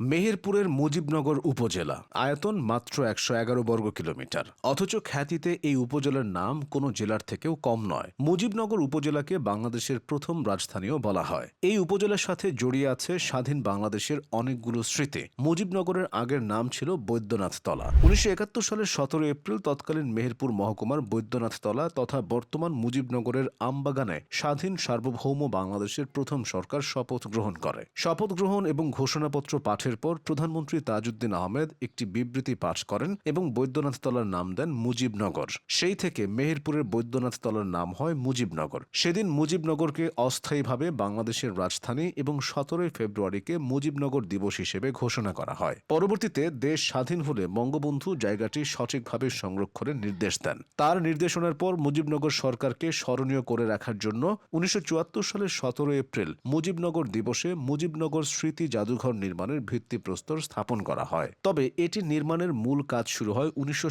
মেহেরপুরের মুজিবনগর উপজেলা। আয়তন মাত্র একশো এগারো বর্গ কিলোমিটার। অথচ খ্যাতিতে এই উপজেলার নাম কোনো জেলার থেকেও কম নয়। মুজিবনগর উপজেলাকে বাংলাদেশের প্রথম রাজধানীও বলা হয়। এই উপজেলার সাথে জড়িয়ে আছে স্বাধীন বাংলাদেশের অনেকগুলো স্মৃতি। মুজিবনগরের আগের নাম ছিল বৈদ্যনাথ তলা উনিশশো একাত্তর সালের সতেরো এপ্রিল তৎকালীন মেহেরপুর মহকুমার বৈদ্যনাথ তলা তথা বর্তমান মুজিবনগরের আমবাগানে স্বাধীন সার্বভৌম বাংলাদেশের প্রথম সরকার শপথ গ্রহণ করে। শপথ গ্রহণ এবং ঘোষণাপত্র পাঠের পর প্রধানমন্ত্রী তাজউদ্দিন আহমেদ একটি বিবৃতি পাঠ করেন এবং বৈদ্যনাথ তলার নাম দেন মুজিবনগর। সেই থেকে মেহেরপুরের বৈদ্যনাথ তলার নাম হয় মুজিবনগর। সেদিন মুজিবনগরকে অস্থায়ীভাবে বাংলাদেশের রাজধানী এবং সতেরোই ফেব্রুয়ারিকে মুজিবনগর দিবস হিসেবে ঘোষণা করা হয়। পরবর্তীতে দেশ স্বাধীন হলে বঙ্গবন্ধু জায়গাটি সঠিকভাবে সংরক্ষণের নির্দেশ দেন। তার নির্দেশনার পর মুজিবনগর সরকারকে স্মরণীয় করে রাখার জন্য উনিশশো চুয়াত্তর সালের সতেরো এপ্রিল মুজিবনগর দিবসে মুজিবনগর স্মৃতি জাদুঘর নির্মাণের ভিত্তিপ্রস্তর স্থাপন করা হয়। তবে এটি নির্মাণের মূল কাজ শুরু হয় উনিশশো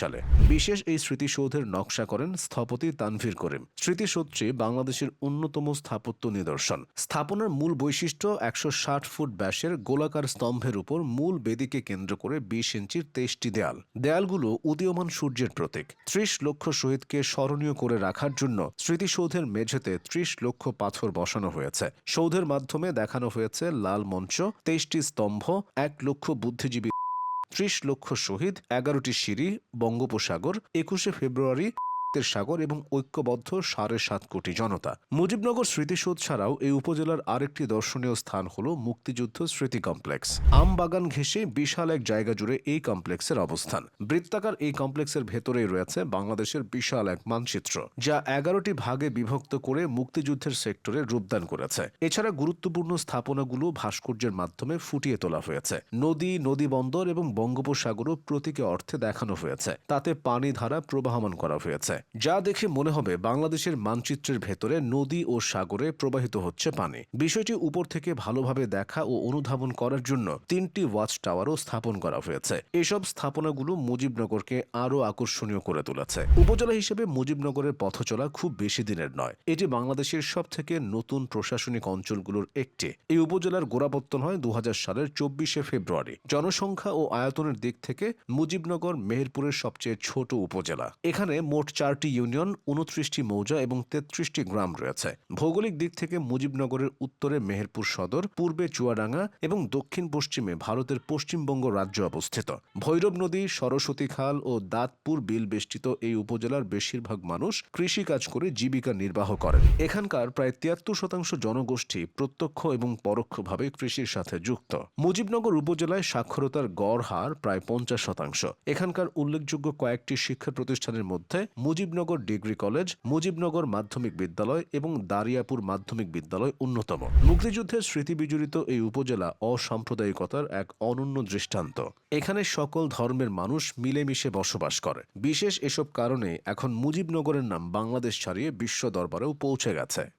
সালে। বিশেষ এই স্মৃতিসৌধের নকশা করেন স্থপতি তানভীর করিম। স্মৃতিসৌধটি বাংলাদেশের অন্যতম স্থাপত্য নিদর্শন। স্থাপনার মূল বৈশিষ্ট্য একশো ষাট ফুট ব্যাসের গোলাকার স্তম্ভের উপর মূল বেদিকে কেন্দ্র করে বিশ ইঞ্চির তেইশটি দেয়াল। দেয়ালগুলো উদীয়মান সূর্যের প্রতীক। ত্রিশ লক্ষ শহীদকে স্মরণীয় করে রাখার জন্য স্মৃতিসৌধের মেঝেতে ত্রিশ লক্ষ পাথর বসানো হয়েছে। সৌধের মাধ্যমে দেখানো হয়েছে লাল মঞ্চ তেইশটি স্তম্ভ এক লক্ষ বুদ্ধিজীবী ত্রিশ লক্ষ শহীদ এগারোটি সিঁড়ি বঙ্গোপসাগর একুশে ফেব্রুয়ারি ের সাগর এবং ঐক্যবদ্ধ সাড়ে সাত কোটি জনতা। মুজিবনগর স্মৃতিসৌধ ছাড়াও এই উপজেলার আরেকটি দর্শনীয় স্থান হল মুক্তিযুদ্ধ স্মৃতি কমপ্লেক্স। আমবাগান ঘেঁষে বিশাল এক জায়গা জুড়ে এই কমপ্লেক্সের অবস্থান। বৃত্তাকার এই কমপ্লেক্সের ভেতরেই রয়েছে বাংলাদেশের বিশাল এক মানচিত্র, যা এগারোটি ভাগে বিভক্ত করে মুক্তিযুদ্ধের সেক্টরে রূপদান করেছে। এছাড়া গুরুত্বপূর্ণ স্থাপনাগুলো ভাস্কর্যের মাধ্যমে ফুটিয়ে তোলা হয়েছে। নদী নদী বন্দর এবং বঙ্গোপসাগরও প্রতীকে অর্থে দেখানো হয়েছে। তাতে পানি ধারা প্রবাহমান করা হয়েছে। যা দেখে মনে হবে বাংলাদেশের মানচিত্রের ভেতরে নদী ও সাগরে প্রবাহিত হচ্ছে পানি। বিষয়টি উপর থেকে ভালোভাবে দেখা ও অনুধাবন করার জন্য তিনটি ওয়াচ টাওয়ারও স্থাপন করা হয়েছে। এসব স্থাপনাগুলো মুজিবনগরকে আরও আকর্ষণীয় করে তুলেছে। উপজেলা হিসেবে মুজিবনগরের পথচলা খুব বেশি দিনের নয়। এটি বাংলাদেশের সব থেকে নতুন প্রশাসনিক অঞ্চলগুলোর একটি। এই উপজেলার গোড়াপত্তন হয় দু সালের চব্বিশে ফেব্রুয়ারি। জনসংখ্যা ও আয়তনের দিক থেকে মুজিবনগর মেহেরপুরের সবচেয়ে ছোট উপজেলা। এখানে মোট চারটি ইউনিয়ন উনত্রিশটি মৌজা এবং তেত্রিশটি গ্রাম রয়েছে। ভৌগোলিক দিক থেকে মুজিবনগরের উত্তরে মেহেরপুর সদর, পূর্বে চুয়াডাঙ্গা এবং দক্ষিণ পশ্চিমে ভারতের পশ্চিমবঙ্গ রাজ্য অবস্থিত। ভৈরব নদী, সরস্বতী খাল ও দাঁতপুর বিল বেষ্টিত এই উপজেলার বেশিরভাগ মানুষ কৃষি কাজ করে জীবিকা নির্বাহ করেন। এখানকার প্রায় তিয়াত্তর শতাংশ জনগোষ্ঠী প্রত্যক্ষ এবং পরোক্ষভাবে কৃষির সাথে যুক্ত। মুজিবনগর উপজেলায় সাক্ষরতার গড় হার প্রায় পঞ্চাশ শতাংশ। এখানকার উল্লেখযোগ্য কয়েকটি শিক্ষা প্রতিষ্ঠানের মধ্যে মুজিবনগর ডিগ্রি কলেজ, মুজিবনগর মাধ্যমিক বিদ্যালয় এবং দারিয়াপুর মাধ্যমিক বিদ্যালয় অন্যতম। মুক্তিযুদ্ধের স্মৃতি বিজড়িত এই উপজেলা অসাম্প্রদায়িকতার এক অনন্য দৃষ্টান্ত। এখানে সকল ধর্মের মানুষ মিলেমিশে বসবাস করে। বিশেষ এসব কারণে এখন মুজিবনগরের নাম বাংলাদেশ ছাড়িয়ে বিশ্ব দরবারেও পৌঁছে গেছে।